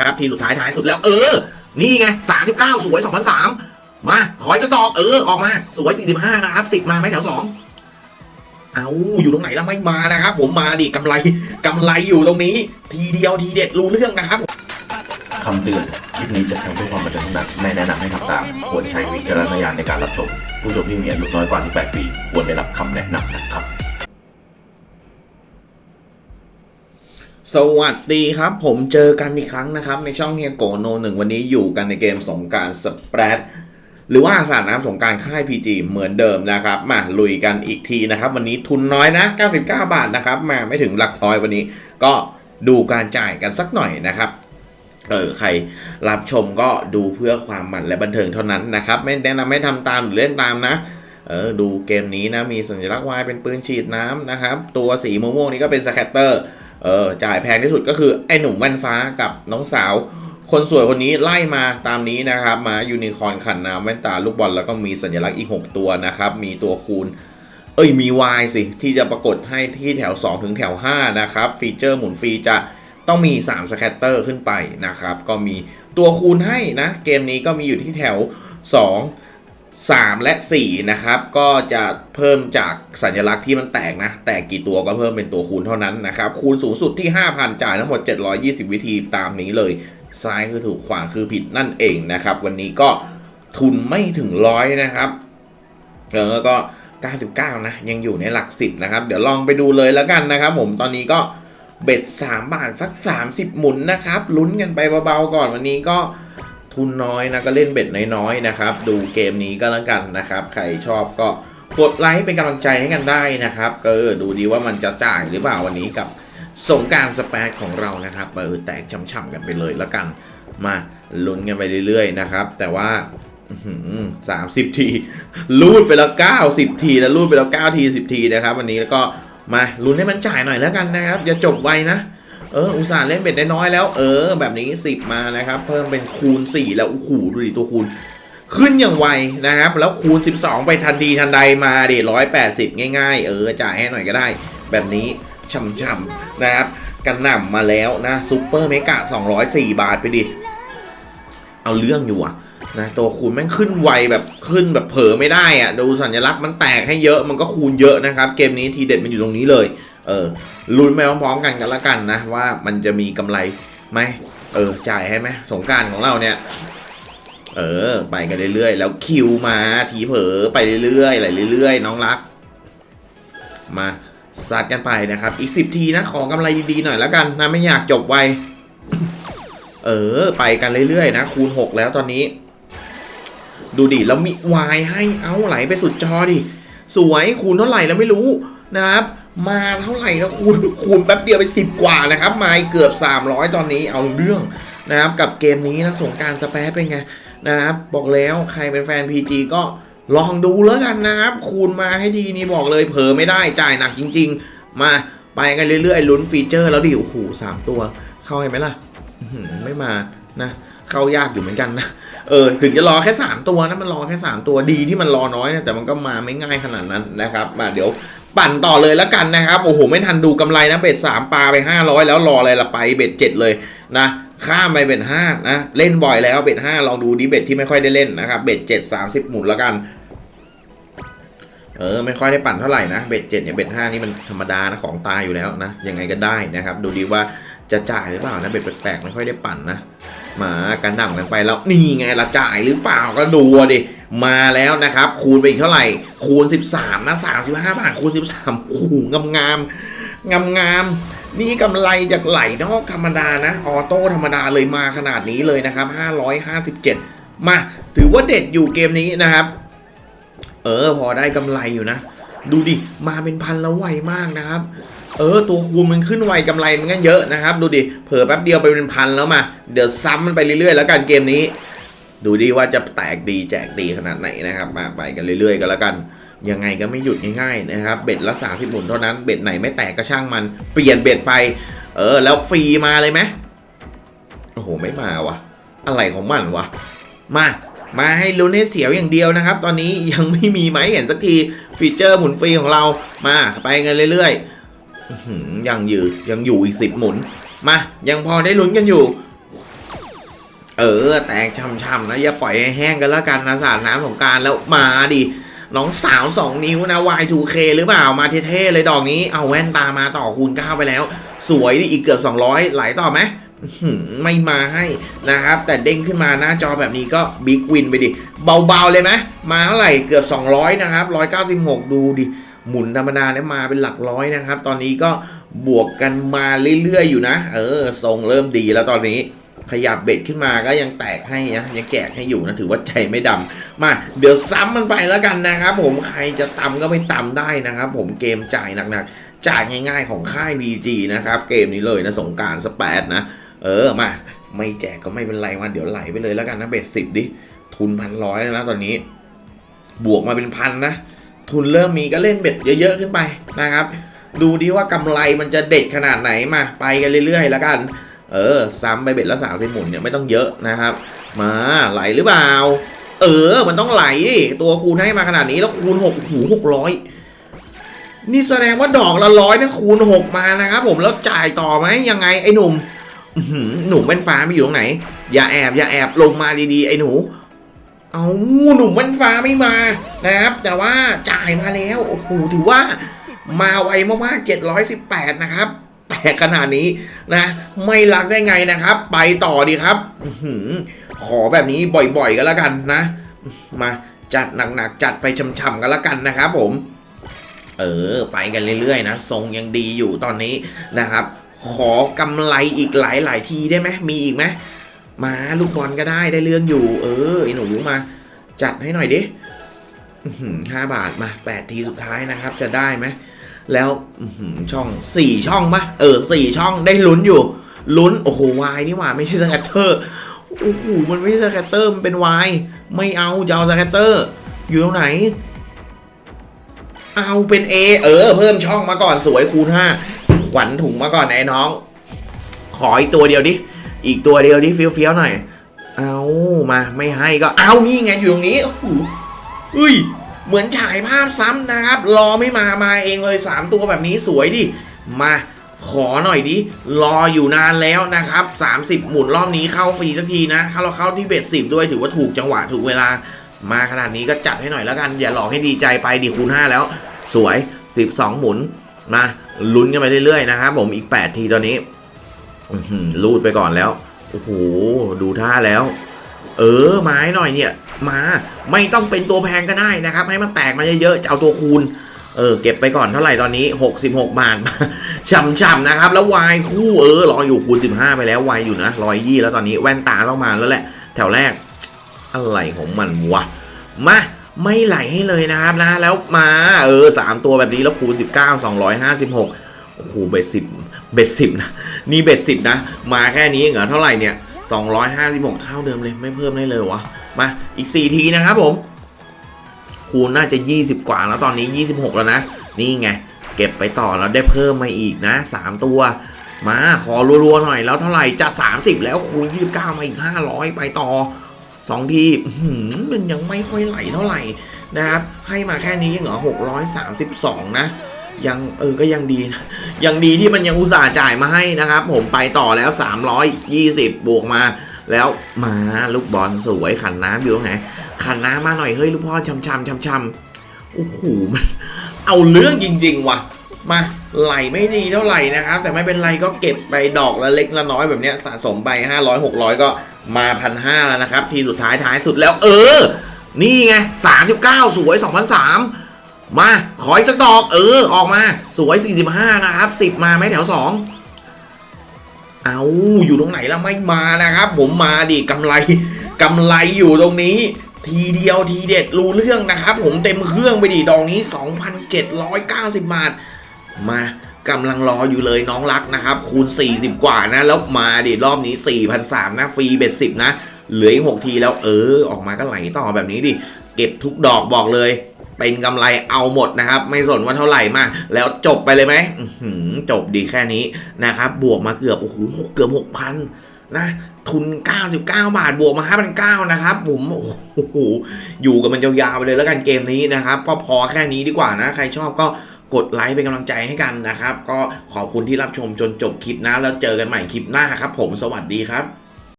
ครับทีสุดท้ายท้ายสุดแล้วเออ นี่ไงสามสิบเก้าสวยสองพันสามมาขออีกสักดอกเออออกมาสวยสี่สิบห้านะครับสิบมาไหมแถวสองเอาอยู่ตรงไหนแล้วไม่มานะครับ ผมมาดิกำไรกำไรอยู่ตรงนี้ ทีเดียวทีเด็ดรู้เรื่องนะครับคำเตือนคลิปนี้จะทำเพื่อความบันเทิงเท่านั้นไม่แนะนำให้ทำตามควรใช้วิจารณญาณในการรับชมผู้ชมที่มีอายุน้อยกว่า18ปีควรได้รับคำแนะนำนะครับ สวัสดีครับ ผมเจอกันอีกครั้งนะครับ ในช่องเฮียโกโนหนึ่งวันนี้อยู่กันในเกมสงกรารสเปรดหรือว่าสาดน้ำสงกรารค่าย PG เหมือนเดิมนะครับ มาลุยกันอีกทีนะครับ วันนี้ทุนน้อยนะ 99 บาทนะครับ มาไม่ถึงหลักร้อยวันนี้ ก็ดูการจ่ายกันสักหน่อยนะครับเออใครรับชมก็ดูเพื่อความมันและบันเทิงเท่านั้นนะครับ ไม่แนะนำให้ทำตามหรือเล่นตามนะเออดูเกมนี้นะมีสัญลักษณ์วายเป็นปืนฉีดน้ำนะครับ ตัวสีม่วงๆนี้ก็เป็นสแคตเตอร์ เออจ่ายแพงที่สุดก็คือไอ้หนุ่มแว่นฟ้ากับน้องสาว คนสวยคนนี้ไล่มาตามนี้นะครับ มายูนิคอร์นขันน้ำแว่นตาลูกบอลแล้วก็มีสัญลักษณ์อีก 6 ตัวนะครับ มีตัวคูณ เอ้ยมี Y สิ ที่จะปรากฏให้ที่แถว 2 ถึงแถว 5 นะครับ ฟีเจอร์หมุนฟรีจะต้องมี 3 สแคตเตอร์ขึ้นไปนะครับ ก็มีตัวคูณให้นะ เกมนี้ก็มีอยู่ที่แถว 2 3 และ 4 นะครับ ก็จะเพิ่มจากสัญลักษณ์ที่มันแตกนะ แตกกี่ตัวก็เพิ่มเป็นตัวคูณเท่านั้นนะครับ คูณสูงสุดที่ 5,000 จ่ายทั้งหมด 720 วิธีตามนี้เลย ซ้ายคือถูกขวาคือผิดนั่นเองนะครับ วันนี้ก็ทุนไม่ถึงร้อยนะครับเออก็ 99 นะ ยังอยู่ในหลัก 10 นะครับ เดี๋ยวลองไปดูเลยแล้วกันนะครับ ผมตอนนี้ก็เบ็ด 3 บาทสัก 30 หมุนนะครับลุ้นกันไปเบาๆก่อนวันนี้ก็ ทุนน้อยนะก็เล่นเบ็ดน้อยๆนะครับ ดูเกมนี้ก็แล้วกันนะครับ ใครชอบก็กดไลค์เป็นกำลังใจให้กันได้นะครับก็ดูดีว่ามันจะจ่ายหรือเปล่าวันนี้กับสงกรารสเปซของเรานะครับเออแตกช่ำๆกันไปเลยแล้วกันมาลุ้นกันไปเรื่อยๆนะครับ แต่ว่าสามสิบทีรูดไปแล้วเก้าสิบทีแล้วรูดไปแล้วเก้าทีสิบทีนะครับ วันนี้แล้วก็มาลุ้นให้มันจ่ายหน่อยแล้วกันนะครับ อย่าจบไวนะ เอออุตส่าห์เล่นเบ็ดได้น้อยแล้ว เออ แบบนี้สิบมานะครับ เพิ่มเป็นคูณสี่แล้วโอ้โหดูดิตัวคูณ ขึ้นอย่างไวนะครับ แล้วคูณ 12 ไปทันทีทันใดมาดิ180ง่าย ๆ เออจ่ายให้หน่อยก็ได้ แบบนี้ช่ำๆนะครับกันหน่ำมาแล้วนะซูเปอร์เมกะ204 บาทไปดิ เอาเรื่องอยู่อะนะตัวคูณแม่งขึ้นไวแบบขึ้นแบบเผลอไม่ได้อะดูสัญลักษณ์มันแตกให้เยอะมันก็คูณเยอะนะครับ เกมนี้ทีเด็ดมันอยู่ตรงนี้เลย เออลุ้นไปพร้อมๆกันกันละกันนะว่ามันจะมีกำไรไหมเออจ่ายให้ไหมสงการของเราเนี่ย เออ ไปกันเรื่อยๆ แล้วคิวมาทีเผลอไปเรื่อยๆไหลเรื่อยๆ น้องรัก มาซัดกันไปนะครับ อีก10ทีนะขอกำไรดีๆหน่อยแล้วกันนะไม่อยากจบไวเออ ไปกันเรื่อยๆ นะ คูณ 6 แล้วตอนนี้ ดูดิแล้วมีวายให้เอาไหลไปสุดจอดิ สวยคูณเท่าไหร่แล้วไม่รู้ นะครับ มาเท่าไหร่แล้วคูณคูณแป๊บเดียวไป 10 กว่านะครับมาเกือบ 300 ตอนนี้เอาเรื่องนะครับกับเกมนี้นะสงกรารสเปซเป็นไงนะครับบอกแล้วใครเป็นแฟน PG ก็ลองดูแล้วกันนะครับ คูณมาให้ดีนี่บอกเลยเผลอไม่ได้จ่ายหนักจริง ๆ มาไปกันเรื่อยๆลุ้นฟีเจอร์แล้วดิโอ้โหสามตัว เข้าให้ไหมล่ะไม่มานะเข้ายากอยู่เหมือนกันนะเออถึงจะรอแค่ 3 ตัวนะมันรอแค่ 3 ตัวดีที่มันรอน้อยนะแต่มันก็มาไม่ง่ายขนาดนั้นนะครับมาเดี๋ยว ปั่นต่อเลยแล้วกันนะครับโอ้โหไม่ทันดูกำไรนะเบ็ด3ปลาไป 500 แล้วรออะไรละไปเบ็ด7เลยนะข้ามไปเบ็ด5นะเล่นบ่อยแล้วเบ็ด5ลองดูดิเบ็ดที่ไม่ค่อยได้เล่นนะครับเบ็ด7 30หมุนแล้วกันเออไม่ค่อยได้ปั่นเท่าไหร่นะเบ็ดเจ็ดเนี่ยเบ็ดห้านี่มันธรรมดานะของตายอยู่แล้วนะยังไงก็ได้นะครับ ดูดีว่าจะจ่ายหรือเปล่านะเบ็ดแปลกๆไม่ค่อยได้ปั่นนะ มากันดั่งกันไปแล้วนี่ไงละจ่ายหรือเปล่าก็ดูดิมาแล้วนะครับ คูณไปอีกเท่าไหร่ คูณ 13นะ35 บาทคูณ 13โอ้โหงามงามงามงามนี่กำไรจากไหลนอกธรรมดานะออโต้ธรรมดาเลยมาขนาดนี้เลยนะครับ557 มา ถือว่าเด็ดอยู่เกมนี้นะครับ เออ พอได้กำไรอยู่นะ ดูดิ มาเป็นพันแล้วไวมากนะครับ เออ ตัวคูณมันขึ้นไวกำไรมันก็เยอะนะครับ ดูดิ เผลอแป๊บเดียวไปเป็นพันแล้วมา เดี๋ยวซ้ำมันไปเรื่อยๆ แล้วกันเกมนี้ ดูดิว่าจะแตกดีแจกดีขนาดไหนนะครับ มาไปกันเรื่อยๆ กันแล้วกัน ยังไงก็ไม่หยุดง่ายๆนะครับ เบ็ดละ30หมุนเท่านั้น เบ็ดไหนไม่แตกก็ช่างมัน เปลี่ยนเบ็ดไป เออ แล้วฟรีมาเลยไหมโอ้โห ไม่มาวะ อะไรของมันวะ มา มาให้ลุ้นให้เสียวอย่างเดียวนะครับ ตอนนี้ยังไม่มีไหมเห็นสักทีฟีเจอร์หมุนฟรีของเรามาไปกันเรื่อยๆอยังอยู่ยังอยู่อีกสิบหมุน มา ยังพอได้ลุ้นกันอยู่ เออ แตกช่ำๆนะอย่าปล่อยให้แห้งกันแล้วกันนะสาดน้ำสงการแล้วมาดิน้องสาว 2 นิ้วนะ Y2K หรือเปล่ามาเท่ๆเลยดอกนี้ เอาแว่นตามาต่อคูณ9ไปแล้ว สวยดิอีกเกือบ 200 ไหลต่อไหม ไม่มาให้นะครับ แต่เด้งขึ้นมาหน้าจอแบบนี้ก็บิ๊กวินไปดิ เบาๆเลยไหมาเท่าไหร่เกือบ 200 นะครับ 196 ดูดิ หมุนธรรมดาเนี่ยมาเป็นหลักร้อยนะครับ ตอนนี้ก็บวกกันมาเรื่อยๆอยู่นะ เออทรงเริ่มดีแล้วตอนนี้ขยับเบ็ดขึ้นมาก็ยังแตกให้นะยังแกะให้อยู่นะถือว่าใจไม่ดำมาเดี๋ยวซ้ำมันไปแล้วกันนะครับ ผมใครจะตำก็ไปตำได้นะครับ ผมเกมจ่ายหนักๆจ่ายง่าย ๆ ของค่าย BG นะครับ เกมนี้เลยนะสงการสแปดนะ เออมา ไม่แจกก็ไม่เป็นไรมาเดี๋ยวไหลไปเลยแล้วกันนะเบ็ดสิบดิ ทุนพันร้อยแล้วนะตอนนี้ บวกมาเป็นพันนะ ทุนเริ่มมีก็เล่นเบ็ดเยอะๆขึ้นไปนะครับ ดูดิว่ากำไรมันจะเด็ดขนาดไหนมา ไปกันเรื่อยๆแล้วกัน เออ ซ้ำไปเบ็ดละสามสิบหมุนเนี่ยไม่ต้องเยอะนะครับ มาไหลหรือเปล่า เออ มันต้องไหลดิตัวคูณให้มาขนาดนี้แล้วคูณหกหูหกร้อยนี่แสดงว่าดอกละร้อยนะคูณหกมานะครับผมแล้วจ่ายต่อไหมยังไงไอ้หนุ่ม หนุ่มเป็นฟ้าไม่อยู่ตรงไหน อย่าแอบอย่าแอบลงมาดีๆ ไอ้หนู เอาหนุ่มมันฟ้าไม่มานะครับ แต่ว่าจ่ายมาแล้วโอ้โหถือว่ามาไวมากๆ718 นะครับ แต่ขนาดนี้นะ ไม่รักได้ไงนะครับ ไปต่อดีครับอขอแบบนี้บ่อยๆกันแล้วกันนะ มาจัดหนักๆ จัดไปช่ำๆกันแล้วกันนะครับผม เออ ไปกันเรื่อยๆ นะ ทรงยังดีอยู่ตอนนี้นะครับ ขอกำไรอีกหลายๆทีได้ไหมมีอีกไหมมาลูกบอลก็ได้ได้เรื่องอยู่ เออไอหนูยุมา จัดให้หน่อยดิห้าบาทมาแปดทีสุดท้ายนะครับ จะได้ไหมแล้วช่องสี่ช่องปะเออสี่ช่องได้ลุ้นอยู่ ลุ้นโอ้โหวายนี่หว่าไม่ใช่สแกตเตอร์โอ้โหมันไม่ใช่สแกตเตอร์มันเป็นวายไม่เอาจะเอาสแกตเตอร์ อยู่ตรงไหน เอาเป็น A เออ เพิ่มช่องมาก่อนสวยคูณห้า ขวัญถุงมาก่อนไอ้น้อง ขออีกตัวเดียวดิ อีกตัวเดียวดิเฟี้ยวเฟี้ยวๆหน่อย เอามาไม่ให้ก็ เอานี่ไงอยู่ตรงนี้อุ้ย เหมือนฉายภาพซ้ำนะครับ รอไม่มามาเองเลย 3 ตัวแบบนี้สวยดิ มาขอหน่อยดิ รออยู่นานแล้วนะครับ 30 หมุนรอบนี้เข้าฟรีสักทีนะ เข้าเราเข้าที่เบ็ดสิบด้วยถือว่าถูกจังหวะถูกเวลา มาขนาดนี้ก็จัดให้หน่อยแล้วกัน อย่าหลอกให้ดีใจไปดิคูณ5แล้ว สวย 12 หมุน มาลุ้นกันไปเรื่อยๆนะครับผมอีก 8 ทีตอนนี้อื้อหือรูดไปก่อนแล้วโอ้โหดูท่าแล้ว เออไม้หน่อยเนี่ย มาไม่ต้องเป็นตัวแพงก็ได้นะครับ ให้มันแตกมาเยอะๆจะเอาตัวคูณเออเก็บไปก่อนเท่าไหร่ตอนนี้ 66 บาทช่ำๆนะครับ แล้ววายคู่เออรออยู่คูณ 15 ไปแล้ววายอยู่นะรอยยี่แล้วตอนนี้แว่นตาต้องมาแล้วแหละ แถวแรก อะไรของมันวะมา ไม่ไหลให้เลยนะครับนะ แล้วมาเออสามตัวแบบนี้แล้วคูณ 19 256 โอ้โหเบ็ดสิบเบ็ดสิบนะ นี่เบ็ดสิบนะ มาแค่นี้เหรอเท่าไหร่เนี่ย 256 เท่าเดิมเลยไม่เพิ่มได้เลยวะ มาอีก 4 ทีนะครับผม คูณน่าจะ 20 กว่าแล้วตอนนี้ 26 แล้วนะ นี่ไง เก็บไปต่อแล้วได้เพิ่มมาอีกนะ 3 ตัวมาขอรัวๆหน่อยแล้วเท่าไหร่จะ 30 แล้วคูณ29 มาอีก 500 ไปต่อ 2ทีอื้อหือมันยังไม่ค่อยไหลเท่าไหร่นะครับ ให้มาแค่นี้เหรอ632นะ ยังเออก็ยังดีนะยังดีที่มันยังอุตส่าห์จ่ายมาให้นะครับ ผมไปต่อแล้ว320บวกมา แล้วมาลูกบอลสวยขันน้ำอยู่ตรงไหนขันน้ำมาหน่อยเฮ้ยลูกพ่อช้ำชำชำชำโอ้โหมันเอาเรื่องจริง ๆ ว่ะ มาไหลไม่ดีเท่าไหร่นะครับ แต่ไม่เป็นไรก็เก็บไปดอกละเล็กละน้อยแบบเนี้ยสะสมไป 500 600 ก็มาพันห้าแล้วนะครับ ทีสุดท้ายท้ายสุดแล้ว เออ นี่ไง 39 สวย 2003 มา ขออีกสักดอก เออ ออกมา สวย 45 นะครับ 10 มาไหมแถว 2 เอาอยู่ตรงไหนแล้วไม่มานะครับ ผมมาดิกำไรกำไรอยู่ตรงนี้ทีเดียวทีเด็ดรู้เรื่องนะครับ ผมเต็มเครื่องไปดิดอกนี้ 2,790 บาท มากำลังรออยู่เลยน้องรักนะครับ คูณ 40 กว่านะ แล้วมาดิรอบนี้4,300นะ ฟรีเบ็ด10นะ เหลืออีก 6 ทีแล้วเออ ออกมาก็ไหลต่อแบบนี้ดิ เก็บทุกดอกบอกเลย เป็นกำไรเอาหมดนะครับ ไม่สนว่าเท่าไหร่มากแล้วจบไปเลยไหมจบดีแค่นี้นะครับ บวกมาเกือบ โอ้โหเกือบ6,000นะทุน 99 บาท บวกมา 5,900 นะครับ ผม โอ้โห อยู่กับมันยาวๆไปเลยแล้วกันเกมนี้นะครับ ก็พอแค่นี้ดีกว่านะ ใครชอบก็ กดไลค์เป็นกำลังใจให้กันนะครับ ก็ขอบคุณที่รับชมจนจบคลิปนะ แล้วเจอกันใหม่คลิปหน้าครับ ผมสวัสดีครับ